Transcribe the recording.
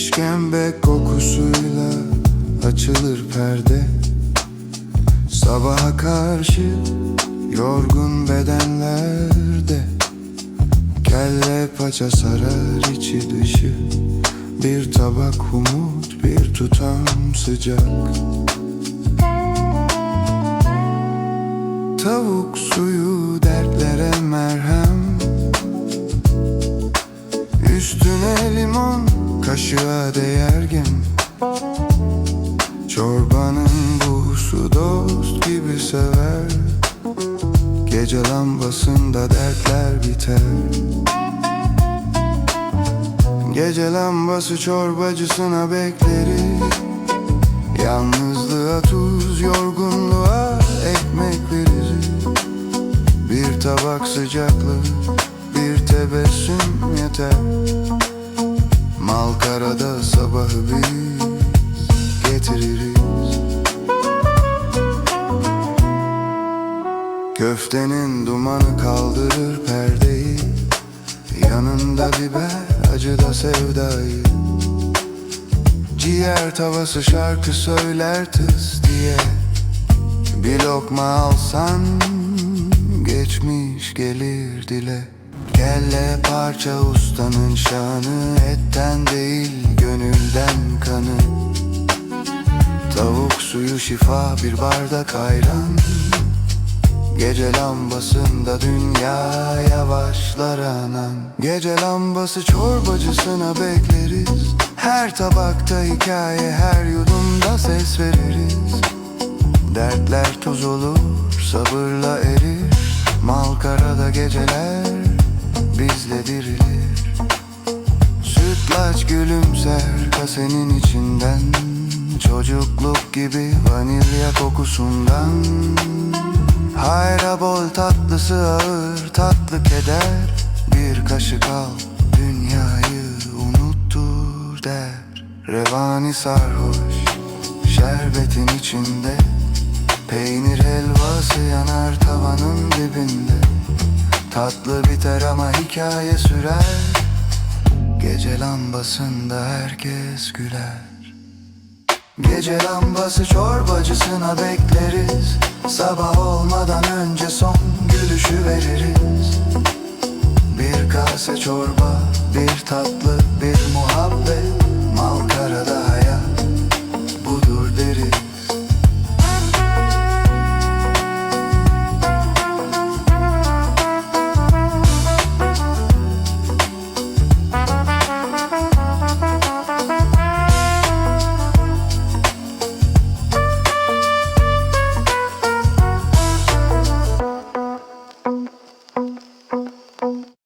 İşkembe kokusuyla açılır perde. Sabaha karşı yorgun bedenlerde Kelle paça sarar içi dışı. Bir tabak umut bir tutam sıcak. Tavuk suyu dertlere merhem. Üstüne limon kaşığa değer gem Çorbanın buğusu dost gibi sever. Gece lambasında dertler biter. Gece lambası çorbacısına bekleriz Yalnızlığa tuz, yorgunluğa ekmek veririz Bir tabak sıcaklık, bir tebessüm yeter Köftenin dumanı kaldırır perdeyi. Yanında biber acıda sevdayı. Ciğer tavası şarkı söyler tıs diye. Bir lokma alsan geçmiş gelir dile. Kelle parça ustanın şanı Etten değil gönülden kanı. Tavuk suyu şifa bir bardak ayran Gece lambasında dünya yavaşlar anan. Gece lambası çorbacısına bekleriz. Her tabakta hikaye her yudumda ses veririz. Dertler tuz olur sabırla erir. Malkarada geceler bizle dirilir. Sütlaç gülümser kasenin içinden. Çocukluk gibi vanilya kokusundan Hayra bol tatlısı ağır tatlı keder. Bir kaşık al dünyayı unuttur der. Revani sarhoş şerbetin içinde. Peynir helvası yanar tavanın dibinde. Tatlı biter ama hikaye sürer. Gece lambasında herkes güler Gece lambası çorbacısına bekleriz. Sabah olmadan önce son gülüşü veririz. Bir kase çorba, bir tatlı, bir muhabbet